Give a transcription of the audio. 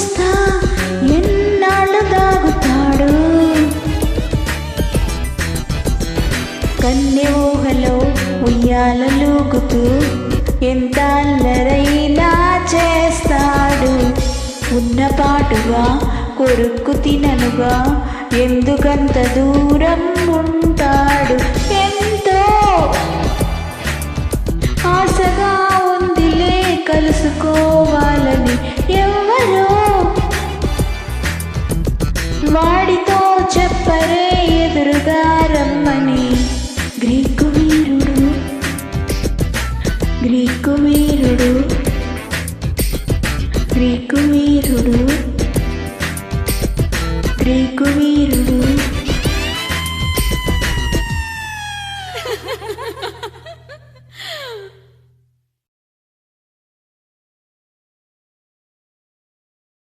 చూస్తా ఎన్నాళ్ళు దాగుతాడు కన్నె ఊహలో ఉయ్యాలూగుతూ ఎంత అల్లరైనా చేస్తాడు. ఉన్నపాటుగా కొరుక్కు తిననుగా ఎందుకంత దూరం ఉంటాడు. ఎంతో ఆశగా ఉందిలే కలుసుకోవా. చెప్పరే ఎదురుగా రమ్మని. గ్రీకు వీరుడు గ్రీకు వీరుడు గ్రీకు వీరుడు గ్రీకు వీరుడు.